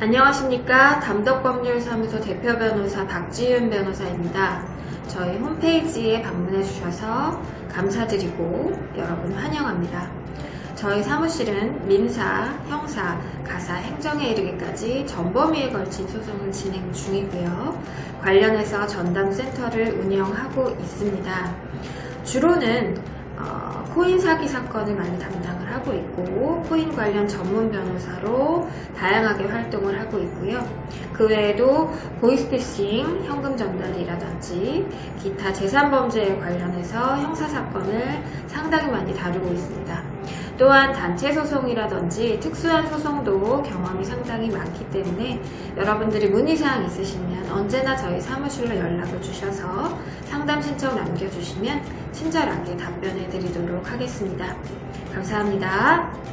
안녕하십니까. 담덕법률사무소 대표 변호사 박지윤 변호사입니다. 저희 홈페이지에 방문해 주셔서 감사드리고 여러분 환영합니다. 저희 사무실은 민사, 형사, 가사, 행정에 이르기까지 전범위에 걸친 소송을 진행 중이고요. 관련해서 전담센터를 운영하고 있습니다. 주로는 어, 코인 사기 사건을 많이 담당을 하고 있고 코인 관련 전문 변호사로 다양하게 활동을 하고 있고요. 그 외에도 보이스피싱, 현금 전달이라든지 기타 재산 범죄에 관련해서 형사 사건을 상당히 많이 다루고 있습니다. 또한 단체 소송이라든지 특수한 소송도 경험이 상당히 많기 때문에 여러분들이 문의사항 있으시면 언제나 저희 사무실로 연락을 주셔서 상담 신청 남겨주시면 친절하게 답변해 드리도록 하겠습니다. 감사합니다.